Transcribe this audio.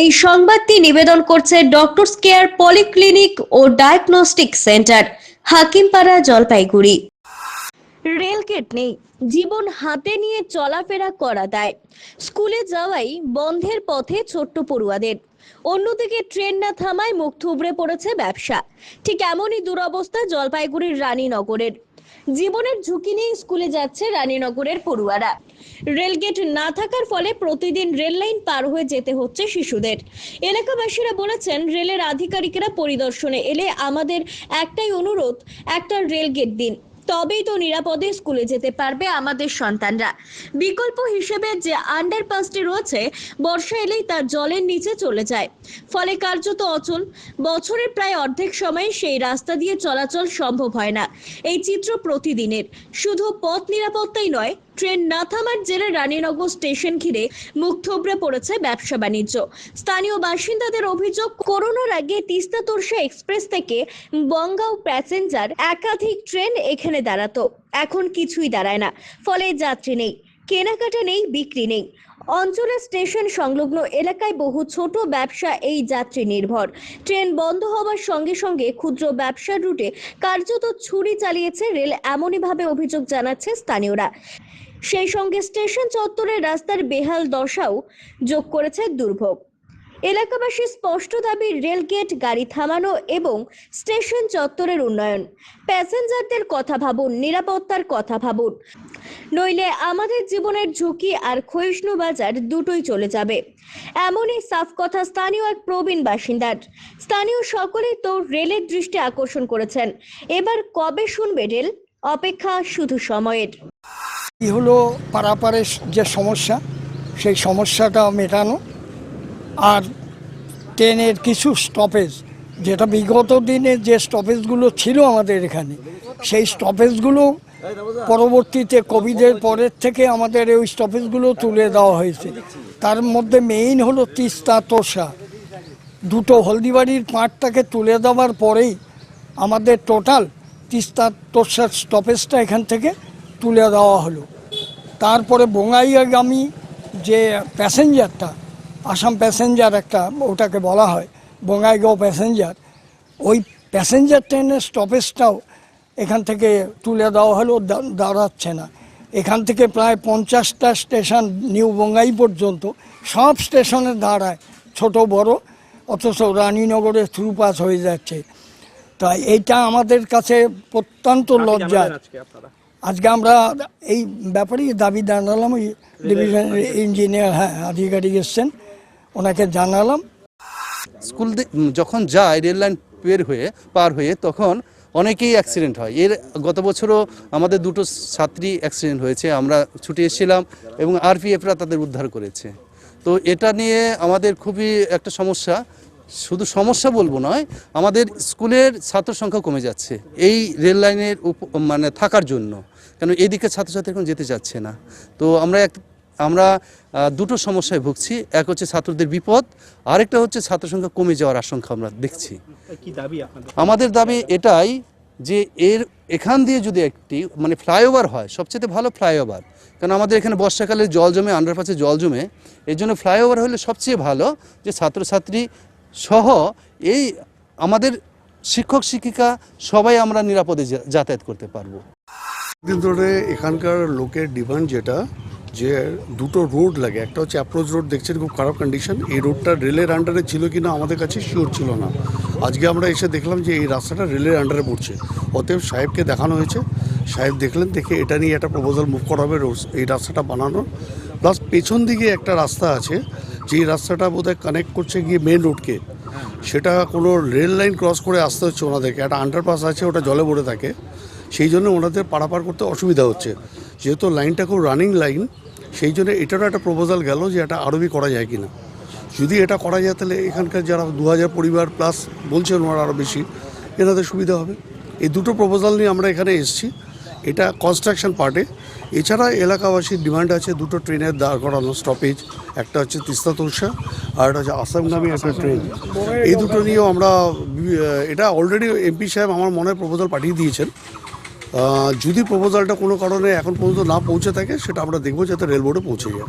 এই সংবাদটি নিবেদন করছে ডক্টরস কেয়ার পলিক্লিনিক ও Diagnostic Centre Hakimpara, Jalpaiguri. Rail gate নেই, জীবন হাতে নিয়ে চলাফেরা করা দেয়। স্কুলে যাওয়াই বন্ধের পথে ছোট্ট পড়ুয়াদের। অন্যদিকে ট্রেন না থামায় মুখ থুবড়ে পড়েছে ব্যবসা। ঠিক এমনই দুরবস্থা জলপাইগুড়ির রানীনগরের। জীবনের ঝুঁকি নিয়ে স্কুলে যাচ্ছে রানীনগরের পড়ুয়ারা। রেলগেট না থাকার ফলে প্রতিদিন রেল লাইন পার হয়ে যেতে হচ্ছে শিশুদের। এলাকাবাসীরা বলেছেন, রেলের আধিকারিকেরা পরিদর্শনে এলে আমাদের একটাই অনুরোধ, একটা রেলগেট দিন। তবেই তো নিরাপদে স্কুলে যেতে পারবে আমাদের সন্তানরা। বিকল্প হিসেবে যে আন্ডারপাসটি রয়েছে, বর্ষা এলেই তা জলের নিচে চলে যায়। ফলে কার্যত অচল। বছরের প্রায় অর্ধেক সময় সেই রাস্তা দিয়ে চলাচল সম্ভব হয় না। এই চিত্র প্রতিদিনের। শুধু পথ নিরাপত্তাই নয় ট্রেন না থামার রানীনগর স্টেশন ঘিরে মুখ থুবড়ে পড়েছে ব্যবসা বাণিজ্য। স্থানীয় বাসিন্দাদের অভিযোগ, করোনার আগে তিস্তা তোরসা এক্সপ্রেস থেকে বঙ্গাও প্যাসেঞ্জার একাধিক ট্রেন এখানে দাঁড়াতো। এখন কিছুই দাঁড়ায় না। ফলে যাত্রী নেই, কেনাকাটা নেই, বিক্রি নেই। অঞ্চলের স্টেশন সংলগ্ন এলাকায় বহু ছোট ব্যবসা এই যাত্রী নির্ভর। ট্রেন বন্ধ হওয়ার সঙ্গে সঙ্গে ক্ষুদ্র ব্যবসার রুটে কার্যত ছুরি চালিয়েছে রেল এমনইভাবে অভিযোগ জানাচ্ছে স্থানীয়রা। সেই সঙ্গে স্টেশন চত্বরের রাস্তার বেহাল দশাও যোগ করেছে দুর্ভোগ। এলাকাবাসী স্পষ্ট দাবি, রেলগেট, গাড়ি থামানো এবং স্টেশন চত্বরের উন্নয়ন। প্যাসেঞ্জারদের কথা ভাবুন, নিরাপত্তার কথা ভাবুন। নইলে আমাদের জীবনের ঝুঁকি আর ক্ষয়িষ্ণু বাজার দুটোই চলে যাবে। এমনই সাফ কথা স্থানীয় এক প্রবীণ বাসিন্দার। স্থানীয় সকলেই তো রেলের দৃষ্টি আকর্ষণ করেছেন। এবার কবে শুনবে রেল? অপেক্ষা শুধু সময়ের। এই হলো পারাপারের যে সমস্যা, সেই সমস্যাটা মেটানো আর ট্রেনের কিছু স্টপেজ যেটা বিগত দিনে যে স্টপেজগুলো ছিল আমাদের এখানে, সেই স্টপেজগুলো পরবর্তীতে কোভিডের পরের থেকে আমাদের ওই স্টপেজগুলো তুলে দেওয়া হয়েছে। তার মধ্যে মেইন হলো তিস্তা তোষা। দুটো হলদিবাড়ির পার্টটাকে তুলে দেওয়ার পরেই আমাদের টোটাল তিস্তা তোষার স্টপেজটা এখান থেকে তুলে দেওয়া হলো। তারপরে বঙ্গাইয়াগামী যে প্যাসেঞ্জারটা আসাম প্যাসেঞ্জার একটা ওটাকে বলা হয় বঙ্গাইগাঁও প্যাসেঞ্জার ওই প্যাসেঞ্জার ট্রেনের স্টপেজটাও এখান থেকে তুলে দেওয়া হলো দা- দাঁড়াচ্ছে না। এখান থেকে প্রায় পঞ্চাশটা স্টেশন নিউ বঙ্গাই পর্যন্ত সব স্টেশনে দাঁড়ায় ছোট বড় অথচ রানীনগরে থ্রু পাস হয়ে যাচ্ছে। তাই এইটা আমাদের কাছে অত্যন্ত লজ্জার। আজকে আমরা এই ব্যাপারেই দাবি জানালাম, ওই ডিভিশন ইঞ্জিনিয়ার হ্যাঁ আধিকারিক এসছেন, ওনাকে জানালাম। স্কুল যখন যায় রেল লাইন বের হয়ে, পার হয়ে, তখন অনেকেই অ্যাক্সিডেন্ট হয়। এর গত বছরও আমাদের দুটো ছাত্রী অ্যাক্সিডেন্ট হয়েছে, আমরা ছুটে এসেছিলাম এবং আরপিএফরা তাদের উদ্ধার করেছে। তো এটা নিয়ে আমাদের খুবই একটা সমস্যা। শুধু সমস্যা বলব নয় আমাদের স্কুলের ছাত্র সংখ্যা কমে যাচ্ছে এই রেল লাইনের মানে থাকার জন্য। কেন এদিকে ছাত্রছাত্রী এখন যেতে চাচ্ছে না। তো আমরা এক আমরা দুটো সমস্যায় ভুগছি এক হচ্ছে ছাত্রদের বিপদ আরেকটা হচ্ছে ছাত্র সংখ্যা কমে যাওয়ার আশঙ্কা আমরা দেখছি। দাবি আমাদের দাবি এটাই যে এর এখান দিয়ে যদি একটি মানে ফ্লাইওভার হয় সবচেয়ে ভালো ফ্লাইওভার কারণ আমাদের এখানে বর্ষাকালে জল জমে আন্ডারপাসে জল জমে এর জন্য ফ্লাইওভার হলে সবচেয়ে ভালো যে ছাত্রছাত্রী সহ এই আমাদের শিক্ষক, শিক্ষিকা সবাই আমরা নিরাপদে যাতায়াত করতে পারব। দিন ধরে এখানকার লোকের ডিমান্ড যেটা, যে দুটো রোড লাগে, একটা হচ্ছে অ্যাপ্রোচ রোড দেখছেন খুব খারাপ কন্ডিশন এই রোডটা রেলের আন্ডারে ছিল কিনা আমাদের কাছে শিওর ছিল না। আজকে আমরা এসে দেখলাম যে এই রাস্তাটা রেলের আন্ডারে পড়ছে। অতএব সাহেবকে দেখানো হয়েছে। সাহেব দেখলেন, দেখে এটা নিয়ে একটা প্রপোজাল মুভ করা হবে এই রাস্তাটা বানানোর। প্লাস পেছন দিকে একটা রাস্তা আছে যেই রাস্তাটা বোধহয় কানেক্ট করছে গিয়ে মেন রোডকে সেটা কোনো রেল লাইন ক্রস করে আসতে হচ্ছে ওনাদেরকে। একটা আন্ডারপাস আছে, ওটা জলে ভরে থাকে। সেই জন্য ওনাদের পারাপার করতে অসুবিধা হচ্ছে। যেহেতু লাইনটা খুব রানিং লাইন সেই জন্য এটারও একটা প্রপোজাল গেল যে এটা আরবি করা যায় কিনা। যদি এটা করা যায়, তাহলে এখানকার যারা দু হাজার পরিবার প্লাস বলছেন ওনারা আরও বেশি, এনাদের সুবিধা হবে। এই দুটো প্রপোজাল নিয়ে আমরা এখানে এসেছি। এটা কনস্ট্রাকশন পার্টে এছাড়া এলাকাবাসীর ডিমান্ড আছে, দুটো ট্রেনের দাঁড় করানো স্টপেজ একটা হচ্ছে তিস্তা তোষা আর একটা হচ্ছে আসামগামী একটা ট্রেন এই দুটো নিয়েও আমরা এটা অলরেডি এমপি সাহেব আমার মনে প্রপোজাল পাঠিয়ে দিয়েছেন। যদি প্রপোজালটা কোনো কারণে এখন পর্যন্ত না পৌঁছে থাকে, সেটা আমরা দেখব যাতে রেল বোর্ডে পৌঁছে যায়।